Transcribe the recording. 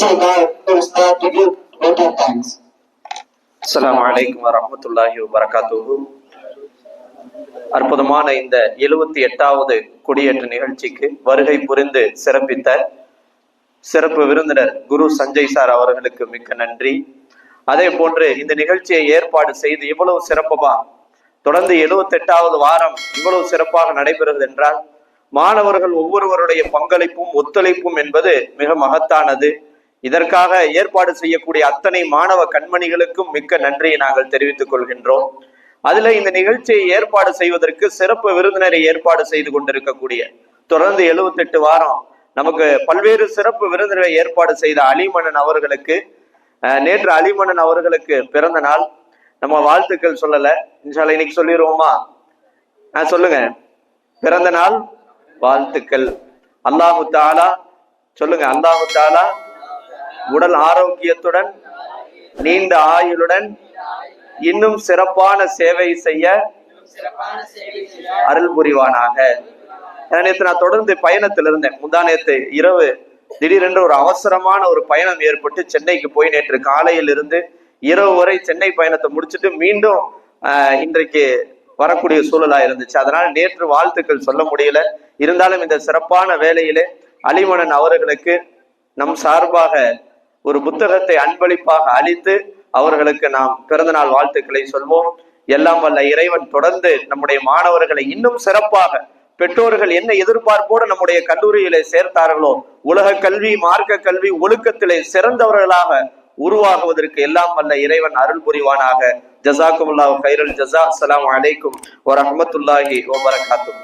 say now to start to give thanks. அற்புதமான இந்த எழுவத்தி எட்டாவது கொடியேற்ற நிகழ்ச்சிக்கு வருகை புரிந்து சிறப்பித்த சிறப்பு விருந்தினர் குரு சஞ்சய் சார் அவர்களுக்கு மிக்க நன்றி. அதே போன்று இந்த நிகழ்ச்சியை ஏற்பாடு செய்து இவ்வளவு சிறப்பமா தொடர்ந்து எழுவத்தி எட்டாவது வாரம் இவ்வளவு சிறப்பாக நடைபெறுகிறது என்றால் மாணவர்கள் ஒவ்வொருவருடைய பங்களிப்பும் ஒத்துழைப்பும் என்பது மிக மகத்தானது. இதற்காக ஏற்பாடு செய்யக்கூடிய அத்தனை மாணவ கண்மணிகளுக்கும் மிக்க நன்றியை நாங்கள் தெரிவித்துக் கொள்கின்றோம். அதுல இந்த நிகழ்ச்சியை ஏற்பாடு செய்வதற்கு சிறப்பு விருந்தினரை ஏற்பாடு செய்து கொண்டிருக்கக்கூடிய தொடர்ந்து 78 வாரம் நமக்கு பல்வேறு சிறப்பு விருந்தினரை ஏற்பாடு செய்த அலிமணன் அவர்களுக்கு அஹ், நேற்று அலிமணன் அவர்களுக்கு பிறந்த நாள். நம்ம வாழ்த்துக்கள் சொல்லல. இன்ஷால்ல இன்னைக்கு சொல்லிடுவோமா? ஆஹ் சொல்லுங்க. பிறந்த நாள் வாழ்த்துக்கள். அல்லாஹு தாலா சொல்லுங்க. அல்லாஹு தாலா உடல் ஆரோக்கியத்துடன் நீண்ட ஆயுளுடன் இன்னும் சிறப்பான சேவை செய்ய அருள் புரிவானாக. நேற்று நான் தொடர்ந்து பயணத்தில் இருந்தேன். முந்தானேத்து இரவு திடீரென்று ஒரு அவசரமான ஒரு பயணம் ஏற்பட்டு சென்னைக்கு போய் நேற்று காலையில் இருந்து இரவு வரை சென்னை பயணத்தை முடிச்சுட்டு மீண்டும் இன்றைக்கு வரக்கூடிய சூழலா இருந்துச்சு. அதனால நேற்று வாழ்த்துக்கள் சொல்ல முடியல. இருந்தாலும் இந்த சிறப்பான வேலையிலே அலிமணன் அவர்களுக்கு நம் சார்பாக ஒரு புத்தகத்தை அன்பளிப்பாக அளித்து அவர்களுக்கு நாம் பிறந்தநாள் வாழ்த்துக்களை சொல்வோம். எல்லாம் வல்ல இறைவன் தொடர்ந்து நம்முடைய மாணவர்களை இன்னும் சிறப்பாக பெற்றோர்கள் என்ன எதிர்பார்ப்போடு நம்முடைய கல்லூரியிலே சேர்த்தார்களோ உலக கல்வி மார்க்க கல்வி ஒழுக்கத்திலே சிறந்தவர்களாக உருவாகுவதற்கு எல்லாம் வல்ல இறைவன் அருள் புரிவானாக. ஜசாக்குமுல்லாஹ் கைரல் ஜசா அஸ்ஸலாமு அலைக்கும் வரஹ்மத்துல்லாஹி வபரகாத்துஹு.